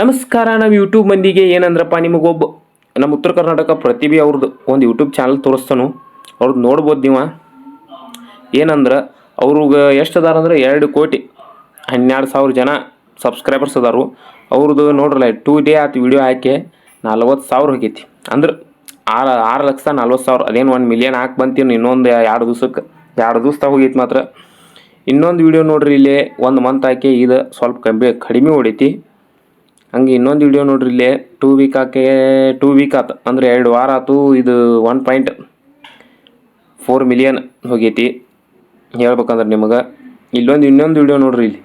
ನಮಸ್ಕಾರ, ನಾವು ಯೂಟ್ಯೂಬ್ ಮಂದಿಗೆ ಏನಂದ್ರಪ್ಪ ನಿಮಗೊಬ್ಬ ನಮ್ಮ ಉತ್ತರ ಕರ್ನಾಟಕ ಪ್ರತಿಭೆ ಅವ್ರದ್ದು ಒಂದು ಯೂಟ್ಯೂಬ್ ಚಾನಲ್ ತೋರಿಸ್ತಾನು. ಅವ್ರದ್ದು ನೋಡ್ಬೋದು ನೀವು. ಏನಂದ್ರೆ, ಅವ್ರಿಗೆ ಎಷ್ಟು ಅದಾರ ಅಂದ್ರೆ ಎರಡು ಕೋಟಿ, ಹನ್ನೆರಡು ಸಾವಿರ ಜನ ಸಬ್ಸ್ಕ್ರೈಬರ್ಸ್ ಅದಾರು. ಅವ್ರದ್ದು ನೋಡ್ರಲ್ಲ ಟೂ ಡೇ ಆತು ವಿಡಿಯೋ ಹಾಕಿ ನಲ್ವತ್ತು ಸಾವಿರ ಹೋಗೈತಿ. ಅಂದ್ರೆ ಆರು ಆರು ಲಕ್ಷ ನಲ್ವತ್ತು ಸಾವಿರ, ಅದೇನು ಒಂದು ಮಿಲಿಯನ್ ಹಾಕಿ ಬಂತೀನಿ ಇನ್ನೊಂದು ಎರಡು ದಿವ್ಸಕ್ಕೆ ಎರಡು ದಿವ್ಸದಾಗ ಹೋಗೈತಿ ಮಾತ್ರ. ಇನ್ನೊಂದು ವಿಡಿಯೋ ನೋಡ್ರಿ, ಇಲ್ಲಿ ಒಂದು ಮಂತ್ ಹಾಕಿ ಇದು ಸ್ವಲ್ಪ ಕಮ್ಮಿ, ಕಡಿಮೆ ಹೊಡೈತಿ. ಹಂಗೆ ಇನ್ನೊಂದು ವಿಡಿಯೋ ನೋಡ್ರಿ ಇಲ್ಲಿ ಟೂ ವೀಕ್ ಆಕೆ ಟೂ ವೀಕ್ ಆತು. ಅಂದ್ರೆ ಎರಡು ವಾರ ಆತು ಇದು ಒನ್ ಪಾಯಿಂಟ್ ಫೋರ್ ಮಿಲಿಯನ್ ಹೋಗೈತಿ. ಹೇಳ್ಬೇಕಂದ್ರೆ ನಿಮಗೆ. ಇಲ್ಲೊಂದು ಇನ್ನೊಂದು ವಿಡಿಯೋ ನೋಡ್ರಿ ಇಲ್ಲಿ.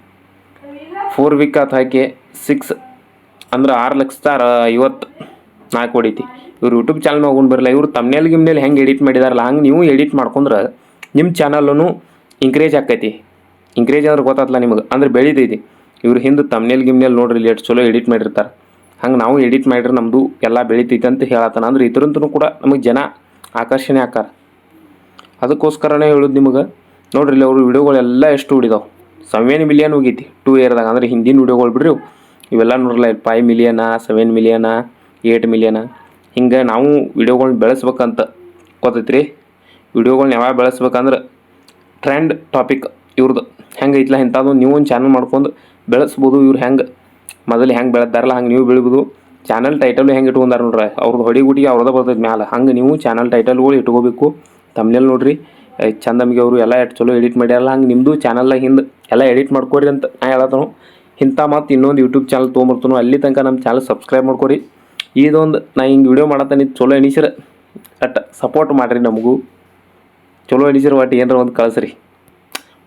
ಫೋರ್ ವೀಕ್ ಆತು ಹಾಕಿ ಸಿಕ್ಸ್ ಅಂದ್ರೆ ಆರು ಲಕ್ಷದ ಅರ- ಐವತ್ತು ನಾಲ್ಕು ಹೊಡೀತಿ. ಇವ್ರು ಯೂಟ್ಯೂಬ್ ಚಾನಲ್ ಹೋಗೊಂಡು ಬರಲ್ಲ ಇವ್ರು ತಮ್ನೇಲ್ ಗಿಮ್ನೇಲಿ ಹೆಂಗೆ ಎಡಿಟ್ ಮಾಡಿದಾರಲ್ಲ, ಹಂಗೆ ನೀವು ಎಡಿಟ್ ಮಾಡ್ಕೊಂಡ್ರೆ ನಿಮ್ಮ ಚಾನಲ್ಲೂ ಇನ್ಕ್ರೇಜ್ ಆಕೈತಿ. ಇನ್ಕ್ರೇಜ್ ಅಂದ್ರೆ ಗೊತ್ತಾಗ್ತಲ್ಲ ನಿಮಗೆ. ಅಂದ್ರೆ ಬೆಳಿತೈತಿ. ಇವ್ರು ಹಿಂದೆ ತಮ್ನೇಲ್ ಗಿಮ್ನೇಲ್ ನೋಡ್ರಿ, ಲೇಟ್ ಚಲೋ ಎಡಿಟ್ ಮಾಡಿರ್ತಾರೆ. ಹಂಗೆ ನಾವು ಎಡಿಟ್ ಮಾಡಿದ್ರೆ ನಮ್ಮದು ಎಲ್ಲ ಬೆಳಿತೈತಿ ಅಂತ ಹೇಳತ್ತಾನ ಅಂದ್ರೆ ಇದ್ರಂತೂ ಕೂಡ ನಮಗೆ ಜನ ಆಕರ್ಷಣೆ ಆಕಾರ ಅದಕ್ಕೋಸ್ಕರನೇ ಹೇಳೋದು ನಿಮಗೆ ನೋಡ್ರಿ ಇಲ್ಲಿ ಅವ್ರ ವಿಡಿಯೋಗಳೆಲ್ಲ ಎಷ್ಟು ಉಳಿದಾವೆ? ಸೆವೆನ್ ಮಿಲಿಯನ್ ಹೋಗೈತಿ ಟೂ ಇಯರ್ದಾಗ ಅಂದ್ರೆ ಹಿಂದಿನ ವೀಡಿಯೋಗಳು ಬಿಡ್ರಿ ಇವೆಲ್ಲ ನೋಡ್ರಲ್ಲ five million seven million eight million ಹಿಂಗೆ ನಾವು ವಿಡಿಯೋಗಳ್ನ ಬೆಳೆಸ್ಬೇಕಂತ ಗೊತ್ತೈತ್ರಿ. ವಿಡಿಯೋಗಳ್ನ ಯಾವಾಗ ಬೆಳೆಸ್ಬೇಕಂದ್ರೆ ಟ್ರೆಂಡ್ ಟಾಪಿಕ್ ಇವ್ರದ್ದು ಹೆಂಗೆ ಐತ್ಲ ಇಂಥದ್ದು ನೀವು ಒಂದು ಚಾನಲ್ ಮಾಡ್ಕೊಂಡು ಬೆಳೆಸ್ಬೋದು, ಇವ್ರು ಹೆಂಗೆ ಮೊದಲು ಹೆಂಗೆ ಬೆಳೆದಾರಲ್ಲ ಹಂಗೆ ನೀವು ಬೆಳಿಬೋದು. ಚಾನಲ್ ಟೈಟಲ್ ಹೆಂಗೆ ಇಟ್ಕೊಂಡಾರ ನೋಡ್ರಿ, ಅವ್ರದ್ದು ಹೊಡಿ ಗುಟಿಗೆ ಅವ್ರದ್ದು ಬರ್ತೈತೆ ಮ್ಯಾಲ. ಹಂಗೆ ನೀವು ಚಾನಲ್ ಟೈಟಲ್ಗಳು ಇಟ್ಕೋಬೇಕು. ತಮ್ಮನೇಲಿ ನೋಡ್ರಿ ಚಂದಮ್ಗೆ ಅವರು ಎಲ್ಲ ಎಷ್ಟು ಚಲೋ ಎಡಿಟ್ ಮಾಡ್ಯಾರಲ್ಲ, ಹಂಗೆ ನಿಮ್ಮದು ಚಾನಲ್ನಾಗ ಹಿಂದೆ ಎಲ್ಲ ಎಡಿಟ್ ಮಾಡ್ಕೊರಿ ಅಂತ ನಾ ಹೇಳತ್ತನು. ಇಂಥ ಮತ್ತು ಇನ್ನೊಂದು ಯೂಟ್ಯೂಬ್ ಚಾನಲ್ ತೊಗೊಂಬರ್ತಾನು, ಅಲ್ಲಿ ತನಕ ನಮ್ಮ ಚಾನಲ್ ಸಬ್ಸ್ಕ್ರೈಬ್ ಮಾಡ್ಕೊರಿ. ಇದೊಂದು ನಾ ಹಿಂಗೆ ವಿಡಿಯೋ ಮಾಡತ್ತಾನೆ, ಚಲೋ ಎಣಿಸಿರ. ಅಟ್ ಸಪೋರ್ಟ್ ಮಾಡಿರಿ ನಮಗೂ. ಚಲೋ ಎಣಿಸಿರ ಒಟ್ಟು ಏನಾರ ಒಂದು ಕಳಿಸ್ರಿ.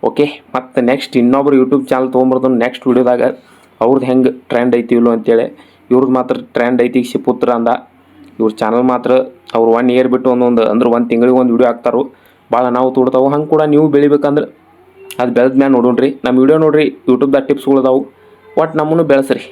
ಓಕೆ ಮತ್ತು ನೆಕ್ಸ್ಟ್ ಇನ್ನೊಬ್ರು ಯೂಟ್ಯೂಬ್ ಚಾನಲ್ ತೊಗೊಂಬರ್ದು ನೆಕ್ಸ್ಟ್ ವೀಡಿಯೋದಾಗ ಅವ್ರದ್ದು ಹೆಂಗೆ ಟ್ರೆಂಡ್ ಐತಿ ಇಲ್ಲೋ ಅಂತೇಳಿ ಇವ್ರದ್ದು ಮಾತ್ರ ಟ್ರೆಂಡ್ ಐತಿ ಶಿಪುತ್ರ ಅಂದ. ಇವ್ರ ಚಾನಲ್ ಮಾತ್ರ ಅವ್ರು ಒನ್ ಇಯರ್ ಬಿಟ್ಟು ಒಂದೊಂದು, ಅಂದ್ರೆ ಒಂದು ತಿಂಗಳಿಗೆ ಒಂದು ವಿಡಿಯೋ ಹಾಕ್ತಾರೋ. ಭಾಳ ನಾವು ತೋಡ್ತಾವೆ, ಹಂಗೆ ಕೂಡ ನೀವು ಬೆಳಿಬೇಕಂದ್ರೆ ಅದು ಬೆಳೆದ ಮ್ಯಾಲೆ ನೋಡೋಣ್ರಿ. ನಮ್ಮ ವಿಡಿಯೋ ನೋಡಿರಿ ಯೂಟ್ಯೂಬ್ದಾಗ ಟಿಪ್ಸ್ಗಳು ಒಟ್ಟು ನಮ್ಮನ್ನು ಬೆಳೆಸ್ರಿ.